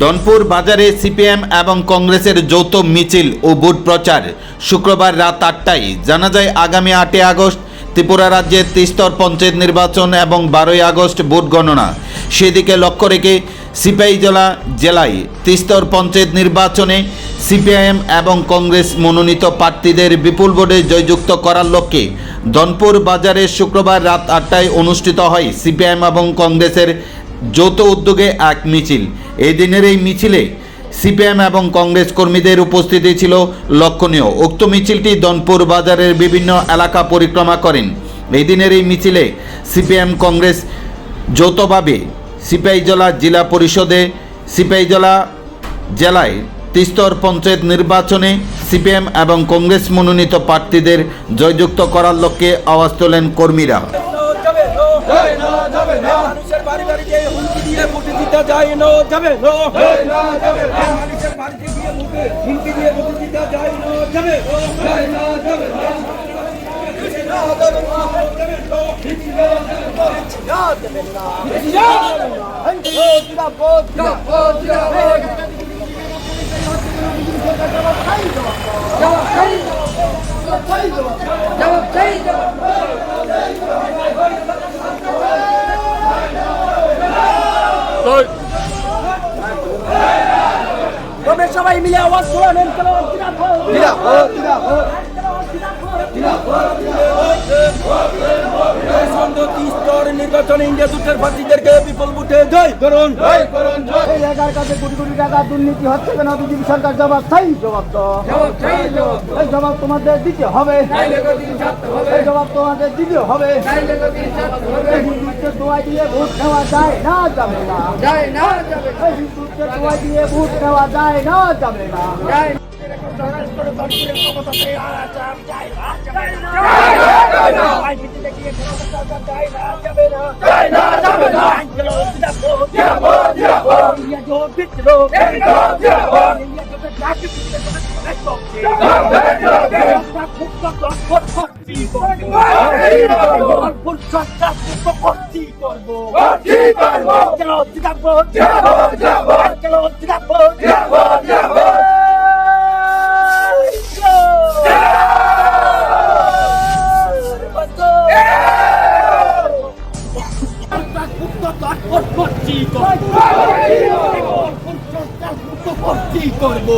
ডনপুর বাজারে সিপিএম এবং কংগ্রেসের যৌথ মিছিল ও ভোট প্রচার শুক্রবার রাত আটটায়। জানা যায়, আগামী আটই আগস্ট ত্রিপুরা রাজ্যের তিস্তর পঞ্চায়েত নির্বাচন এবং বারোই আগস্ট ভোট গণনা। সেদিকে লক্ষ্য রেখে সিপাহীজলা জেলায় তিস্তর পঞ্চায়েত নির্বাচনে সিপিআইএম এবং কংগ্রেস মনোনীত প্রার্থীদের বিপুল ভোটে জয়যুক্ত করার লক্ষ্যে ধনপুর বাজারে শুক্রবার রাত আটটায় অনুষ্ঠিত হয় সিপিআইএম এবং কংগ্রেসের যৌথ উদ্যোগে এক মিছিল। এই দিনের এই মিছিলে সিপিএম এবং কংগ্রেস কর্মীদের উপস্থিতি ছিল লক্ষণীয়। উক্ত মিছিলটি দনপুর বাজারের বিভিন্ন এলাকা পরিক্রমা করেন। এই দিনের এই মিছিলে সিপিএম কংগ্রেস যৌথভাবে সিপাহীজলা জেলা পরিষদে সিপাহীজলা জেলায় তিস্তর পঞ্চায়েত নির্বাচনে সিপিএম এবং কংগ্রেস মনোনীত প্রার্থীদের জয়যুক্ত করার লক্ষ্যে আওয়াজ তোলেন কর্মীরা। দিতে যায় নো যাবে নো। না যাবে মানুষের বাড়িতে গিয়ে মুখে হুমকি দিয়ে ভোট দিতে যায় নো যাবে নো। না যাবে না। তবে সবাই মিলে আওয়াজ ভোটে জয় এই কাছে দুর্নীতি হচ্ছে সরকার জবাব জবাব তো। এই জবাব তোমাদের দিতে হবে। এই জবাব তোমাদের দিতে হবে। হিন্দুত্বের দিয়ে ভোট যায় না, যাবে না। এই হিন্দুত্বের দোয়াই দিয়ে ভোট নেওয়া যায় না যাবে না। করব